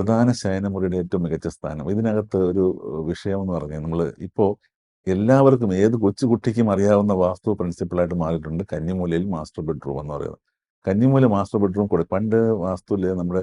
പ്രധാന ശയനമുറിയുടെ ഏറ്റവും മികച്ച സ്ഥാനം. ഇതിനകത്ത് ഒരു വിഷയം എന്ന് പറഞ്ഞാൽ നമ്മൾ ഇപ്പോൾ എല്ലാവർക്കും ഏത് കൊച്ചുകുട്ടിക്കും അറിയാവുന്ന വാസ്തു പ്രിൻസിപ്പിളായിട്ട് മാറിയിട്ടുണ്ട് കന്നിമൂലയിൽ മാസ്റ്റർ ബെഡ്റൂം എന്ന് പറയുന്നത്. കന്നിമൂല മാസ്റ്റർ ബെഡ്റൂം കൂടെ പണ്ട് വാസ്തുവിൽ നമ്മുടെ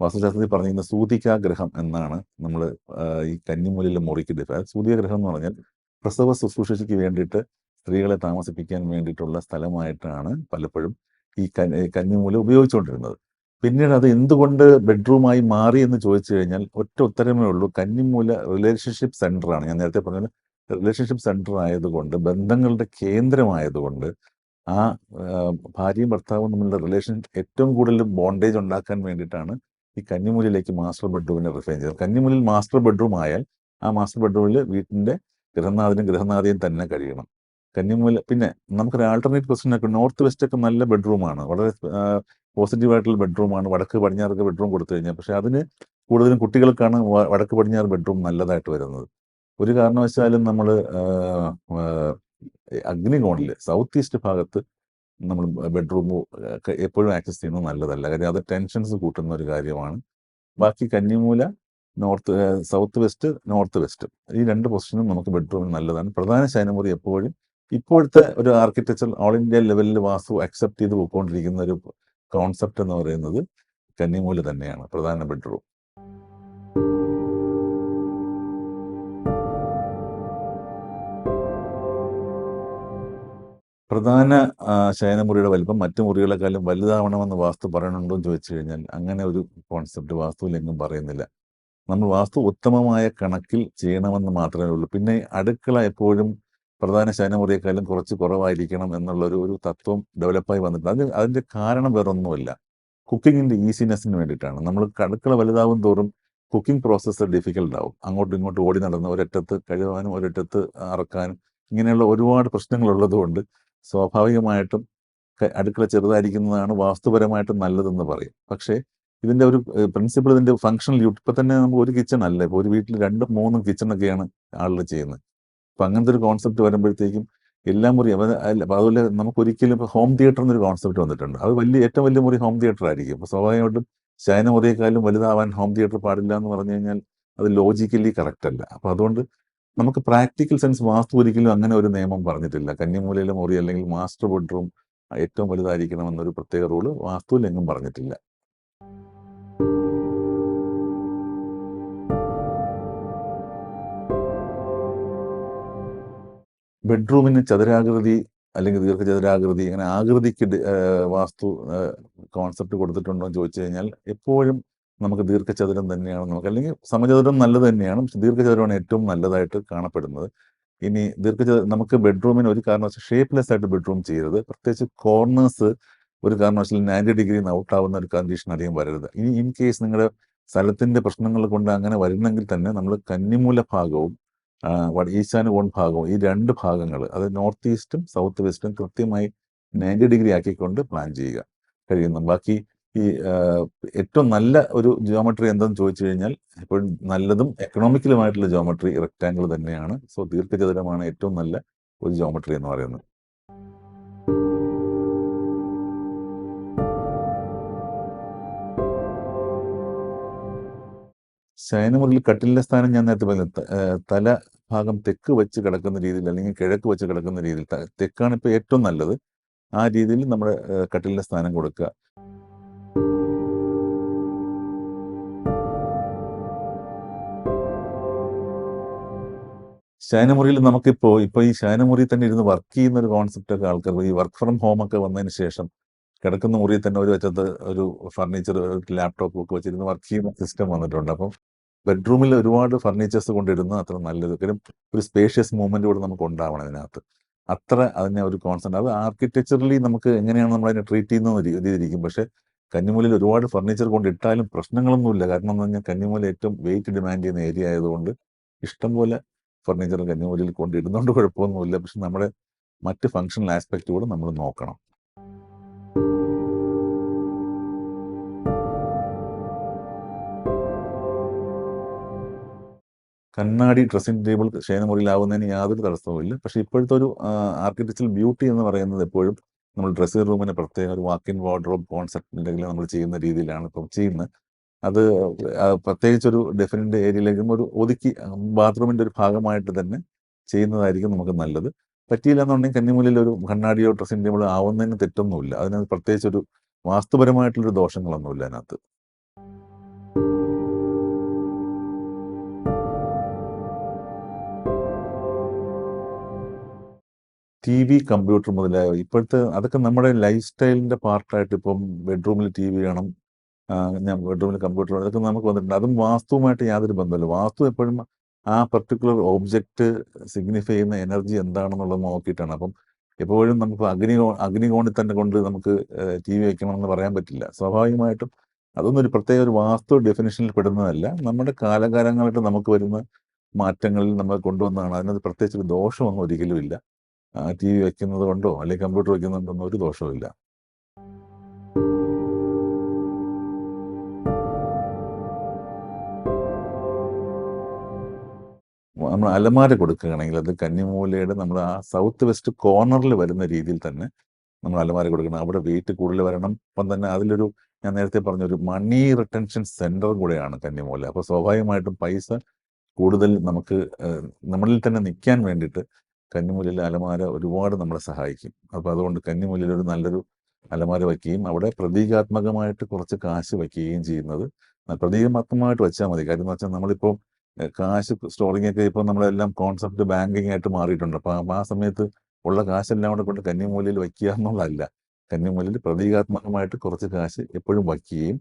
വാസ്തുശാസ്ത്രത്തിൽ പറഞ്ഞിരുന്ന സൂതികാഗ്രഹം എന്നാണ് നമ്മൾ ഈ കന്നിമൂലയിലെ മുറിക്ക് ഡിഫൈൻ സൂതികാഗ്രഹം എന്ന് പറഞ്ഞാൽ പ്രസവ ശുശ്രൂഷയ്ക്ക് വേണ്ടിയിട്ട് സ്ത്രീകളെ താമസിപ്പിക്കാൻ വേണ്ടിയിട്ടുള്ള സ്ഥലമായിട്ടാണ് പലപ്പോഴും ഈ കന്നിമൂല ഉപയോഗിച്ചുകൊണ്ടിരുന്നത്. പിന്നീട് അത് എന്തുകൊണ്ട് ബെഡ്റൂമായി മാറി എന്ന് ചോദിച്ചു കഴിഞ്ഞാൽ ഒറ്റ ഉത്തരമേ ഉള്ളൂ. കന്നിമൂല റിലേഷൻഷിപ്പ് സെന്ററാണ്. ഞാൻ നേരത്തെ പറഞ്ഞ റിലേഷൻഷിപ്പ് സെന്റർ ആയതുകൊണ്ട് ബന്ധങ്ങളുടെ കേന്ദ്രമായതുകൊണ്ട് ആ ഭാര്യയും ഭർത്താവും തമ്മിലുള്ള റിലേഷൻ ഏറ്റവും കൂടുതൽ ബോണ്ടേജ് ഉണ്ടാക്കാൻ വേണ്ടിയിട്ടാണ് ഈ കന്നിമൂലയിലേക്ക് മാസ്റ്റർ ബെഡ്റൂമിനെ റിഫൈൻ ചെയ്തത്. കന്നിമൂലിൽ മാസ്റ്റർ ബെഡ്റൂം ആയാൽ ആ മാസ്റ്റർ ബെഡ്റൂമിൽ വീട്ടിന്റെ ഗൃഹനാഥനും ഗൃഹനാഥയും തന്നെ കഴിയണം. കന്നിമൂല പിന്നെ നമുക്കൊരു ആൾട്ടർനേറ്റ് ക്വസ്റ്റ്യൻ ഒക്കെ നോർത്ത് വെസ്റ്റ് ഒക്കെ നല്ല ബെഡ്റൂമാണ്. വളരെ പോസിറ്റീവ് ആയിട്ടുള്ള ബെഡ്റൂമാണ് വടക്ക് പടിഞ്ഞാറൊക്കെ ബെഡ്റൂം കൊടുത്തു കഴിഞ്ഞാൽ. പക്ഷേ അതിന് കൂടുതലും കുട്ടികൾക്കാണ് വടക്ക് പടിഞ്ഞാറ് ബെഡ്റൂം നല്ലതായിട്ട് വരുന്നത്. ഒരു കാരണവശാലും നമ്മൾ അഗ്നികോണിൽ സൗത്ത് ഈസ്റ്റ് ഭാഗത്ത് നമ്മൾ ബെഡ്റൂം എപ്പോഴും ആക്സസ് ചെയ്യുന്നത് നല്ലതല്ല. കാര്യം അത് ടെൻഷൻസ് കൂട്ടുന്ന ഒരു കാര്യമാണ്. ബാക്കി കന്നിമൂല north south west north west. ഈ രണ്ട് പൊസിഷനും നമുക്ക് ബെഡ്റൂമിൽ നല്ലതാണ്. പ്രധാന ശയനമുറി എപ്പോഴും ഇപ്പോഴത്തെ ഒരു ആർക്കിടെക്ചർ ഓൾ ഇന്ത്യ ലെവലിൽ വാസ്തു അക്സെപ്റ്റ് ചെയ്ത് പോയിക്കൊണ്ടിരിക്കുന്ന ഒരു കോൺസെപ്റ്റ് എന്ന് പറയുന്നത് കന്നിമൂല തന്നെയാണ് പ്രധാന ബെഡ്റൂം പ്രധാന ശയനമുറിയുടെ വലിപ്പം മറ്റു മുറികളെക്കാളും വലുതാവണമെന്ന് വാസ്തു പറയണുണ്ടോ എന്ന് ചോദിച്ചു കഴിഞ്ഞാൽ അങ്ങനെ ഒരു കോൺസെപ്റ്റ് വാസ്തുവിലെങ്ങും പറയുന്നില്ല. നമ്മൾ വാസ്തു ഉത്തമമായ കണക്കിൽ ചെയ്യണമെന്ന് മാത്രമേ ഉള്ളൂ. പിന്നെ അടുക്കള എപ്പോഴും പ്രധാന ശയനമുറിയെക്കാളും കുറച്ച് കുറവായിരിക്കണം എന്നുള്ളൊരു ഒരു തത്വം ഡെവലപ്പായി വന്നിട്ടുണ്ട്. അതിന് അതിന്റെ കാരണം വേറൊന്നുമില്ല. കുക്കിങ്ങിന്റെ ഈസിനെസ്സിന് വേണ്ടിയിട്ടാണ്. നമ്മൾ അടുക്കള വലുതാവും തോറും കുക്കിംഗ് പ്രോസസ്സ് ഡിഫിക്കൽട്ട് ആവും. അങ്ങോട്ടും ഇങ്ങോട്ടും ഓടി നടന്ന് ഒരറ്റത്ത് കഴുകാനും ഒരറ്റത്ത് അറക്കാനും ഇങ്ങനെയുള്ള ഒരുപാട് പ്രശ്നങ്ങളുള്ളത് കൊണ്ട് സ്വാഭാവികമായിട്ടും അടുക്കള ചെറുതായിരിക്കുന്നതാണ് വാസ്തുപരമായിട്ടും നല്ലതെന്ന് പറയും. പക്ഷേ ഇതിന്റെ ഒരു പ്രിൻസിപ്പിൾ ഇതിന്റെ ഫംഗ്ഷണൽ യൂട്ട് ഇപ്പൊ തന്നെ നമുക്ക് ഒരു കിച്ചൺ അല്ല. ഇപ്പോൾ ഒരു വീട്ടിൽ രണ്ടും മൂന്നും കിച്ചണൊക്കെയാണ് ആളുകൾ ചെയ്യുന്നത്. അപ്പൊ അങ്ങനത്തെ ഒരു കോൺസെപ്റ്റ് വരുമ്പോഴത്തേക്കും എല്ലാം മുറി അതുപോലെ നമുക്ക് ഒരിക്കലും ഇപ്പൊ ഹോം തിയേറ്റർ എന്നൊരു കോൺസെപ്റ്റ് വന്നിട്ടുണ്ട്. അത് വലിയ ഏറ്റവും വലിയ മുറി ഹോം തിയേറ്റർ ആയിരിക്കും. അപ്പൊ സ്വാഭാവികമായിട്ടും ശയന മുറിയേക്കാളും വലുതാവാൻ ഹോം തിയേറ്റർ പാടില്ല എന്ന് പറഞ്ഞു കഴിഞ്ഞാൽ അത് ലോജിക്കലി കറക്റ്റ് അല്ല. അപ്പോൾ അതുകൊണ്ട് നമുക്ക് പ്രാക്ടിക്കൽ സെൻസ് വാസ്തു ഒരിക്കലും അങ്ങനെ ഒരു നിയമം പറഞ്ഞിട്ടില്ല. കന്നിമൂലയിലെ മുറി അല്ലെങ്കിൽ മാസ്റ്റർ ബെഡ്റൂം ഏറ്റവും വലുതായിരിക്കണം എന്നൊരു പ്രത്യേക റൂൾ വാസ്തുവിൽ എങ്ങും പറഞ്ഞിട്ടില്ല. ബെഡ്റൂമിന് ചതുരാകൃതി അല്ലെങ്കിൽ ദീർഘചതുരാകൃതി അങ്ങനെ ആകൃതിക്ക് വാസ്തു കോൺസെപ്റ്റ് കൊടുത്തിട്ടുണ്ടോ എന്ന് ചോദിച്ചു കഴിഞ്ഞാൽ എപ്പോഴും നമുക്ക് ദീർഘചതുരം തന്നെയാണ് നമുക്ക്. അല്ലെങ്കിൽ സമചതുരം നല്ലത് തന്നെയാണ്. പക്ഷെ ദീർഘചതുരമാണ് ഏറ്റവും നല്ലതായിട്ട് കാണപ്പെടുന്നത്. ഇനി ദീർഘചതുരം നമുക്ക് ബെഡ്റൂമിന് ഒരു കാരണവശാൽ ഷേപ്പ്ലെസ് ആയിട്ട് ബെഡ്റൂം ചെയ്യരുത്. പ്രത്യേകിച്ച് കോർണേഴ്സ് ഒരു കാരണവശാലും നയന്റി ഡിഗ്രി ഔട്ട് ആവുന്ന ഒരു കണ്ടീഷൻ അധികം വരരുത്. ഇനി ഇൻ കേസ് നിങ്ങളുടെ സ്ഥലത്തിന്റെ പ്രശ്നങ്ങൾ കൊണ്ട് അങ്ങനെ വരുന്നെങ്കിൽ തന്നെ നമ്മൾ കന്നിമൂല ഭാഗവും ഈശാന കോൺ ഭാഗവും ഈ രണ്ട് ഭാഗങ്ങൾ അത് നോർത്ത് ഈസ്റ്റും സൗത്ത് വെസ്റ്റും കൃത്യമായി നയന്റി ഡിഗ്രി ആക്കിക്കൊണ്ട് പ്ലാൻ ചെയ്യുക. കഴിയുന്നു. ബാക്കി ഈ ഏറ്റവും നല്ല ഒരു ജിയോമെട്രി എന്തെന്ന് ചോദിച്ചു കഴിഞ്ഞാൽ എപ്പോഴും നല്ലതും എക്കണോമിക്കലുമായിട്ടുള്ള ജിയോമെട്രി റെക്റ്റാങ്കിൾ തന്നെയാണ്. സോ ദീർഘചതുരമാണ് ഏറ്റവും നല്ല ഒരു ജിയോമെട്രി എന്ന് പറയുന്നത്. ശയനമുറിയിൽ കട്ടിലിന്റെ സ്ഥാനം ഞാൻ നേരത്തെ പറഞ്ഞു തല ഭാഗം തെക്ക് വെച്ച് കിടക്കുന്ന രീതിയിൽ അല്ലെങ്കിൽ കിഴക്ക് വെച്ച് കിടക്കുന്ന രീതിയിൽ തെക്കാണ് ഇപ്പോൾ ഏറ്റവും നല്ലത്. ആ രീതിയിൽ നമ്മുടെ കട്ടിലിന്റെ സ്ഥാനം കൊടുക്കുക. ശയനമുറിയിൽ നമുക്കിപ്പോൾ ഇപ്പോൾ ഈ ശയനമുറി തന്നെ ഇരുന്ന് വർക്ക് ചെയ്യുന്ന ഒരു കോൺസെപ്റ്റ് ഒക്കെ ആൾക്കാർ ഈ വർക്ക് ഫ്രം ഹോം ഒക്കെ വന്നതിന് ശേഷം കിടക്കുന്ന മുറിയിൽ തന്നെ ഒരു വെച്ചത് ഒരു ഫർണിച്ചർ ലാപ്ടോപ്പ് ഒക്കെ വെച്ചിരുന്ന് വർക്ക് ചെയ്യുന്ന സിസ്റ്റം വന്നിട്ടുണ്ട്. അപ്പം ബെഡ്റൂമിൽ ഒരുപാട് ഫർണിച്ചേഴ്സ് കൊണ്ടിരുന്നത് അത്ര നല്ലത്. കാര്യം ഒരു സ്പേഷ്യസ് മൂവ്മെന്റ് കൂടെ നമുക്ക് ഉണ്ടാവണം ഇതിനകത്ത് അത്ര അതിനെ ഒരു കോൺസെപ്റ്റ് അത് ആർക്കിടെക്ചറലി നമുക്ക് എങ്ങനെയാണ് നമ്മൾ അതിനെ ട്രീറ്റ് ചെയ്യുന്ന രീതിയിരിക്കും പക്ഷെ കന്നിമൂലയിൽ ഒരുപാട് ഫർണിച്ചർ കൊണ്ട് ഇട്ടാലും പ്രശ്നങ്ങളൊന്നുമില്ല. കാരണം എന്ന് പറഞ്ഞാൽ കന്നിമൂല ഏറ്റവും വെയിറ്റ് ഡിമാൻഡ് ചെയ്യുന്ന ഏരിയ ആയതുകൊണ്ട് ഇഷ്ടംപോലെ ഫർണിച്ചർ കന്നിമൂലയിൽ കൊണ്ടിടുന്നതുകൊണ്ട് കുഴപ്പമൊന്നുമില്ല. പക്ഷെ നമ്മുടെ മറ്റ് ഫങ്ഷണൽ ആസ്പെക്റ്റ് കൂടെ നമ്മൾ നോക്കണം. കണ്ണാടി ഡ്രസ്സിംഗ് ടേബിൾ ശയനമുറിയിലാവുന്നതിന് യാതൊരു തടസ്സവുമില്ല പക്ഷേ ഇപ്പോഴത്തെ ഒരു ആർക്കിടെക്ചറൽ ബ്യൂട്ടി എന്ന് പറയുന്നത് എപ്പോഴും നമ്മൾ ഡ്രസ്സിംഗ് റൂമിന് പ്രത്യേക ഒരു വാക്ക് ഇൻ വാർഡ്രോബ് ഉണ്ടെങ്കിൽ നമ്മൾ ചെയ്യുന്ന രീതിയിലാണ് ഇപ്പം ചെയ്യുന്നത്. അത് പ്രത്യേകിച്ചൊരു ഡെഫിനറ്റ് ഏരിയയിലേക്കും ഒരു ഒതുക്കി ബാത്റൂമിന്റെ ഒരു ഭാഗമായിട്ട് തന്നെ ചെയ്യുന്നതായിരിക്കും നമുക്ക് നല്ലത്. പറ്റിയില്ല എന്നുണ്ടെങ്കിൽ കന്നിമൂലിൽ ഒരു കണ്ണാടിയോ ഡ്രസ്സിംഗ് ടേബിളോ ആവുന്നതിന് തെറ്റൊന്നുമില്ല. അതിനകത്ത് പ്രത്യേകിച്ചൊരു വാസ്തുപരമായിട്ടുള്ളൊരു ദോഷങ്ങളൊന്നുമില്ല അതിനകത്ത്. ടി വി കമ്പ്യൂട്ടർ മുതലായ ഇപ്പോഴത്തെ അതൊക്കെ നമ്മുടെ ലൈഫ് സ്റ്റൈലിന്റെ പാർട്ടായിട്ട് ഇപ്പം ബെഡ്റൂമിൽ ടി വി വേണം ഞാൻ ബെഡ്റൂമിൽ കമ്പ്യൂട്ടർ വേണം ഇതൊക്കെ നമുക്ക് വന്നിട്ടുണ്ട്. അതും വാസ്തുവുമായിട്ട് യാതൊരു ബന്ധമില്ല വാസ്തു എപ്പോഴും ആ പർട്ടിക്കുലർ ഒബ്ജക്റ്റ് സിഗ്നിഫൈ ചെയ്യുന്ന എനർജി എന്താണെന്നുള്ളത് നോക്കിയിട്ടാണ്. അപ്പം എപ്പോഴും നമുക്ക് അഗ്നി അഗ്നികോണിൽ തന്നെ കൊണ്ട് നമുക്ക് ടി വി വയ്ക്കണമെന്ന് പറയാൻ പറ്റില്ല. സ്വാഭാവികമായിട്ടും അതൊന്നും ഒരു പ്രത്യേക ഒരു വാസ്തു ഡെഫിനേഷനിൽ പെടുന്നതല്ല. നമ്മുടെ കാലകാലങ്ങളായിട്ട് നമുക്ക് വരുന്ന മാറ്റങ്ങളിൽ നമ്മൾ കൊണ്ടുവന്നതാണ്. അതിനകത്ത് പ്രത്യേകിച്ച് ഒരു ദോഷമൊന്നും ഒരിക്കലും ഇല്ല. ടി വി വെക്കുന്നത് കൊണ്ടോ അല്ലെങ്കിൽ കമ്പ്യൂട്ടർ വെക്കുന്നതുകൊണ്ടോ ഒരു ദോഷവുമില്ല. നമ്മൾ അലമാര കൊടുക്കുകയാണെങ്കിൽ അത് കന്നിമൂലയുടെ നമ്മൾ ആ സൗത്ത് വെസ്റ്റ് കോർണറിൽ വരുന്ന രീതിയിൽ തന്നെ നമ്മൾ അലമാര കൊടുക്കണം. അവിടെ വെയിറ്റ് കൂടുതൽ വരണം. അപ്പം തന്നെ അതിലൊരു ഞാൻ നേരത്തെ പറഞ്ഞ ഒരു മണി റിട്ടൻഷൻ സെന്റർ കൂടെയാണ് കന്നിമൂല. അപ്പോൾ സ്വാഭാവികമായിട്ടും പൈസ കൂടുതൽ നമുക്ക് നമ്മളിൽ തന്നെ നിൽക്കാൻ വേണ്ടിയിട്ട് കന്നിമൂലയിലെ അലമാര ഒരുപാട് നമ്മളെ സഹായിക്കും. അപ്പോൾ അതുകൊണ്ട് കന്നിമൂലയിൽ ഒരു നല്ലൊരു അലമാര വയ്ക്കുകയും അവിടെ പ്രതീകാത്മകമായിട്ട് കുറച്ച് കാശ് വയ്ക്കുകയും ചെയ്യുന്നത് പ്രതീകാത്മകമായിട്ട് വെച്ചാൽ മതി. കാര്യം എന്ന് വെച്ചാൽ നമ്മളിപ്പോൾ കാശ് സ്റ്റോറിംഗ് ഒക്കെ ഇപ്പോൾ നമ്മളെല്ലാം കോൺസെപ്റ്റ് ബാങ്കിങ് ആയിട്ട് മാറിയിട്ടുണ്ട്. അപ്പോൾ ആ സമയത്ത് ഉള്ള കാശെല്ലാം കൂടെ കൊണ്ട് കന്നിമൂലയിൽ വയ്ക്കുക എന്നുള്ളതല്ല. കന്നിമൂലയിൽ പ്രതീകാത്മകമായിട്ട് കുറച്ച് കാശ് എപ്പോഴും വയ്ക്കുകയും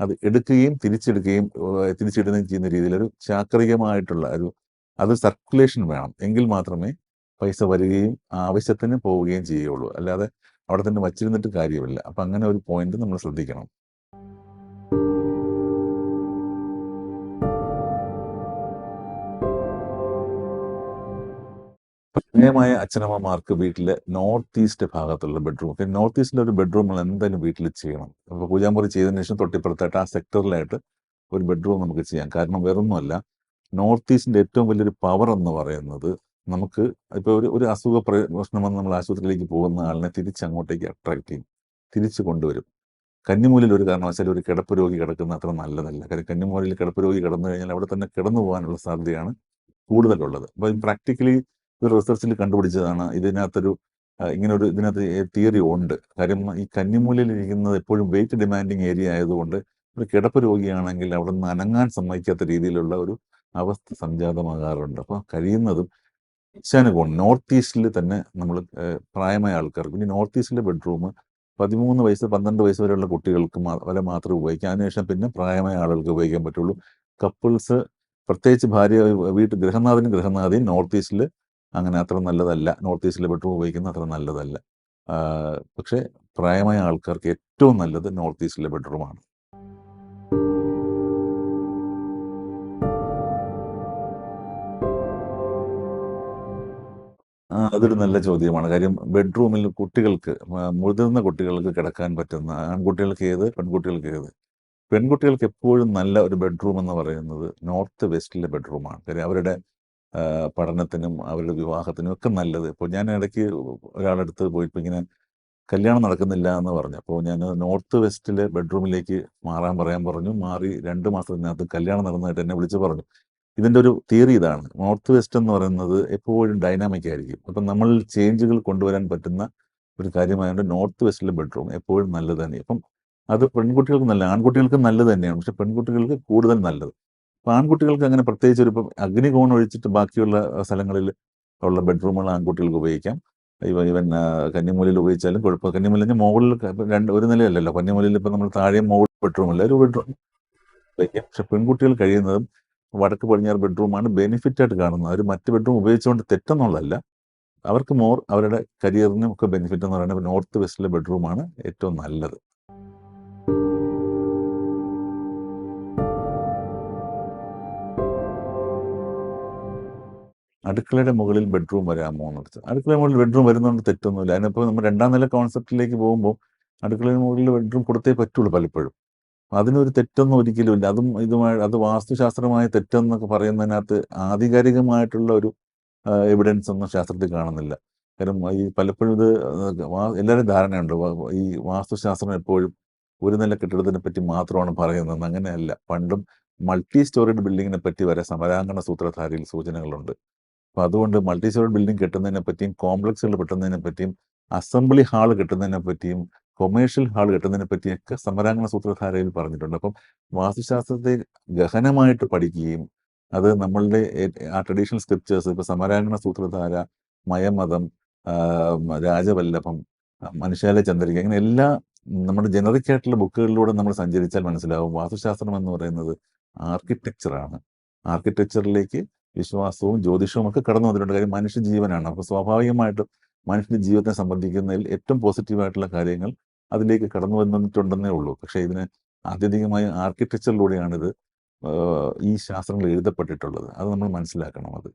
അത് എടുക്കുകയും തിരിച്ചെടുക്കുകയും തിരിച്ചിടുകയും ചെയ്യുന്ന രീതിയിലൊരു ചാക്രികമായിട്ടുള്ള ഒരു അത് സർക്കുലേഷൻ വേണം. എങ്കിൽ മാത്രമേ പൈസ വരികയും ആവശ്യത്തിന് പോവുകയും ചെയ്യുള്ളൂ. അല്ലാതെ അവിടെ തന്നെ വച്ചിരുന്നിട്ട് കാര്യമില്ല. അപ്പം അങ്ങനെ ഒരു പോയിന്റ് നമ്മൾ ശ്രദ്ധിക്കണം. പ്രമേയമായ അച്ഛനമ്മമാർക്ക് വീട്ടിലെ നോർത്ത് ഈസ്റ്റ് ഭാഗത്തുള്ള ബെഡ്റൂം പിന്നെ നോർത്ത് ഈസ്റ്റിലെ ഒരു ബെഡ്റൂം നമ്മൾ എന്തായാലും വീട്ടിൽ ചെയ്യണം. അപ്പോൾ പൂജാമുറി ചെയ്തതിന് ശേഷം തൊട്ടിപ്പുറത്തായിട്ട് ആ സെക്ടറിലായിട്ട് ഒരു ബെഡ്റൂം നമുക്ക് ചെയ്യാം. കാരണം വേറൊന്നുമല്ല നോർത്ത് ഈസ്റ്റിന്റെ ഏറ്റവും വലിയൊരു പവർ എന്ന് പറയുന്നത് നമുക്ക് ഇപ്പോൾ ഒരു ഒരു അസുഖ പ്ര- പ്രശ്നം വന്ന് നമ്മൾ ആശുപത്രിയിലേക്ക് പോകുന്ന ആളിനെ തിരിച്ച് അങ്ങോട്ടേക്ക് അട്രാക്ട് ചെയ്യും. തിരിച്ചു കൊണ്ടുവരും. കന്നിമൂലിൽ ഒരു കാരണവശാലും ഒരു കിടപ്പ് രോഗി കിടക്കുന്ന അത്ര നല്ലതല്ല. കാര്യം കന്നിമൂലിൽ കിടപ്പ് രോഗി കിടന്നു കഴിഞ്ഞാൽ അവിടെ തന്നെ കിടന്നു പോകാനുള്ള സാധ്യതയാണ് കൂടുതലുള്ളത്. അപ്പോൾ പ്രാക്ടിക്കലി ഒരു റിസർച്ചിൽ കണ്ടുപിടിച്ചതാണ്. ഇതിനകത്തൊരു ഇങ്ങനെ ഒരു ഇതിനകത്ത് തിയറി ഉണ്ട്. കാര്യം ഈ കന്നിമൂലയിൽ ഇരിക്കുന്നത് എപ്പോഴും വെയിറ്റ് ഡിമാൻഡിങ് ഏരിയ ആയതുകൊണ്ട് ഒരു കിടപ്പ് രോഗിയാണെങ്കിൽ അവിടെ നിന്ന് അനങ്ങാൻ സമ്മതിക്കാത്ത രീതിയിലുള്ള ഒരു അവസ്ഥ സംജാതമാകാറുണ്ട്. അപ്പോൾ കഴിയുന്നതും ഈശാനുകോൺ നോർത്ത് ഈസ്റ്റിൽ തന്നെ നമ്മൾ പ്രായമായ ആൾക്കാർക്ക് പിന്നെ നോർത്ത് ഈസ്റ്റിലെ ബെഡ്റൂം പതിമൂന്ന് വയസ്സ് പന്ത്രണ്ട് വയസ്സ് വരെയുള്ള കുട്ടികൾക്ക് വരെ മാത്രമേ ഉപയോഗിക്കാം അതിനുശേഷം പിന്നെ പ്രായമായ ആളുകൾക്ക് ഉപയോഗിക്കാൻ പറ്റുള്ളൂ. കപ്പിൾസ് പ്രത്യേകിച്ച് ഭാര്യ വീട്ടിൽ ഗൃഹനാഥനും ഗൃഹനാഥയും നോർത്ത് ഈസ്റ്റിൽ അങ്ങനെ അത്ര നല്ലതല്ല. നോർത്ത് ഈസ്റ്റിലെ ബെഡ്റൂം ഉപയോഗിക്കുന്നത് അത്ര നല്ലതല്ല. പക്ഷേ പ്രായമായ ആൾക്കാർക്ക് ഏറ്റവും നല്ലത് നോർത്ത് ഈസ്റ്റിലെ ബെഡ്റൂമാണ്. അതൊരു നല്ല ചോദ്യമാണ്. കാര്യം ബെഡ്റൂമിൽ കുട്ടികൾക്ക് മുതിർന്ന കുട്ടികൾക്ക് കിടക്കാൻ പറ്റുന്ന ആൺകുട്ടികൾക്ക് ഏത് പെൺകുട്ടികൾക്ക് ഏത്? പെൺകുട്ടികൾക്ക് എപ്പോഴും നല്ല ഒരു ബെഡ്റൂം എന്ന് പറയുന്നത് നോർത്ത് വെസ്റ്റിലെ ബെഡ്റൂമാണ്. കാര്യം അവരുടെ പഠനത്തിനും അവരുടെ വിവാഹത്തിനും ഒക്കെ നല്ലത്. ഇപ്പോൾ ഞാൻ ഇടയ്ക്ക് ഒരാളടുത്ത് പോയിപ്പോൾ ഇങ്ങനെ കല്യാണം നടക്കുന്നില്ല എന്ന് പറഞ്ഞു. അപ്പോൾ ഞാൻ നോർത്ത് വെസ്റ്റിലെ ബെഡ്റൂമിലേക്ക് മാറാൻ പറയാൻ പറഞ്ഞു. മാറി രണ്ട് മാസത്തിനകത്ത് കല്യാണം നടന്നതായിട്ട് എന്നെ വിളിച്ച് പറഞ്ഞു. ഇതിന്റെ ഒരു തിയറി ഇതാണ്. നോർത്ത് വെസ്റ്റ് എന്ന് പറയുന്നത് എപ്പോഴും ഡൈനാമിക് ആയിരിക്കും. അപ്പം നമ്മൾ ചേഞ്ചുകൾ കൊണ്ടുവരാൻ പറ്റുന്ന ഒരു കാര്യമായതുകൊണ്ട് നോർത്ത് വെസ്റ്റിലെ ബെഡ്റൂം എപ്പോഴും നല്ലത് തന്നെ. അപ്പം അത് പെൺകുട്ടികൾക്ക് നല്ല ആൺകുട്ടികൾക്ക് നല്ലത് തന്നെയാണ്. പക്ഷെ പെൺകുട്ടികൾക്ക് കൂടുതൽ നല്ലത്. അപ്പം ആൺകുട്ടികൾക്ക് അങ്ങനെ പ്രത്യേകിച്ച് ഒരു ഇപ്പം അഗ്നികോൺ ഒഴിച്ചിട്ട് ബാക്കിയുള്ള സ്ഥലങ്ങളിൽ ഉള്ള ബെഡ്റൂമുകൾ ആൺകുട്ടികൾക്ക് ഉപയോഗിക്കാം. ഇവ ഇവൻ കന്നിമൂലിൽ ഉപയോഗിച്ചാലും കുഴപ്പം. കന്നിമൂലിൽ മുകളിൽ രണ്ട് ഒരു നിലയല്ലല്ലോ. കന്നിമൂലയിൽ ഇപ്പം നമ്മൾ താഴെ മുകളിൽ ബെഡ്റൂമല്ല ഒരു ബെഡ്റൂം ഉപയോഗിക്കാം. പക്ഷെ പെൺകുട്ടികൾ കഴിയുന്നതും വടക്ക് പടിഞ്ഞാറ് ബെഡ്റൂമാണ് ബെനിഫിറ്റ് ആയിട്ട് കാണുന്നത്. അവർ മറ്റ് ബെഡ്റൂം ഉപയോഗിച്ചുകൊണ്ട് തെറ്റെന്നുള്ളതല്ല. അവർക്ക് മോർ അവരുടെ കരിയറിനും ഒക്കെ ബെനിഫിറ്റ് എന്ന് പറയുന്നത് നോർത്ത് വെസ്റ്റിലെ ബെഡ്റൂമാണ് ഏറ്റവും നല്ലത്. അടുക്കളയുടെ മുകളിൽ ബെഡ്റൂം വരാമോ എന്ന് വെച്ചാൽ അടുക്കളയുടെ മുകളിൽ ബെഡ്റൂം വരുന്നതുകൊണ്ട് തെറ്റൊന്നുമില്ല. അതിനിപ്പോൾ നമ്മൾ രണ്ടാം നില കോൺസെപ്റ്റിലേക്ക് പോകുമ്പോൾ അടുക്കളയുടെ മുകളിൽ ബെഡ്റൂം കൊടുത്തേ പറ്റുള്ളൂ പലപ്പോഴും. അതിനൊരു തെറ്റൊന്നും ഒരിക്കലും ഇല്ല. അതും ഇതുമായി അത് വാസ്തുശാസ്ത്രമായ തെറ്റെന്നൊക്കെ പറയുന്നതിനകത്ത് ആധികാരികമായിട്ടുള്ള ഒരു എവിഡൻസ് ഒന്നും ശാസ്ത്രത്തിൽ കാണുന്നില്ല. കാരണം ഈ പലപ്പോഴും ഇത് എല്ലാവരും ധാരണയുണ്ട്. ഈ വാസ്തുശാസ്ത്രം എപ്പോഴും ഒരു നില കെട്ടിടത്തിനെ പറ്റി മാത്രമാണ് പറയുന്നത് അങ്ങനെയല്ല. പണ്ടും മൾട്ടി സ്റ്റോറിഡ് ബിൽഡിങ്ങിനെ പറ്റി വരെ സമരാങ്കണ സൂത്രധാരയിൽ സൂചനകളുണ്ട്. അപ്പൊ അതുകൊണ്ട് മൾട്ടി സ്റ്റോറിഡ് ബിൽഡിംഗ് കെട്ടുന്നതിനെ പറ്റിയും കോംപ്ലക്സുകൾ കെട്ടുന്നതിനെ പറ്റിയും അസംബ്ലി ഹാൾ കെട്ടുന്നതിനെ പറ്റിയും കൊമേഴ്ഷ്യൽ ഹാൾ കെട്ടുന്നതിനെ പറ്റിയൊക്കെ സമരാംഗണ സൂത്രധാരയിൽ പറഞ്ഞിട്ടുണ്ട്. അപ്പം വാസ്തുശാസ്ത്രത്തെ ഗഹനമായിട്ട് പഠിക്കുകയും അത് നമ്മളുടെ ആ ട്രഡീഷണൽ സ്ക്രിപ്റ്റേഴ്സ് ഇപ്പൊ സമരാംഗണ സൂത്രധാര മയമതം രാജവല്ലഭം മനുഷ്യാല ചന്ദ്രിക ഇങ്ങനെ എല്ലാ നമ്മുടെ ജനറിക് ആയിട്ടുള്ള ബുക്കുകളിലൂടെ നമ്മൾ സഞ്ചരിച്ചാൽ മനസ്സിലാവും വാസ്തുശാസ്ത്രം എന്ന് പറയുന്നത് ആർക്കിടെക്ചറാണ് ആർക്കിടെക്ചറിലേക്ക് വിശ്വാസവും ജ്യോതിഷവും ഒക്കെ കടന്നു വന്നിട്ടുണ്ട്. കാര്യം മനുഷ്യ ജീവനാണ്. അപ്പോൾ സ്വാഭാവികമായിട്ടും മനുഷ്യന്റെ ജീവിതത്തെ സംബന്ധിക്കുന്നതിൽ ഏറ്റവും പോസിറ്റീവായിട്ടുള്ള കാര്യങ്ങൾ അതിലേക്ക് കടന്നു വന്നിട്ടുണ്ടെന്നേ ഉള്ളൂ. പക്ഷേ ഇതിന് ആത്യന്തികമായ ആർക്കിടെക്ചറിലൂടെയാണിത് ഈ ശാസ്ത്രങ്ങൾ എഴുതപ്പെട്ടിട്ടുള്ളത്. അത് നമ്മൾ മനസ്സിലാക്കണം അത്.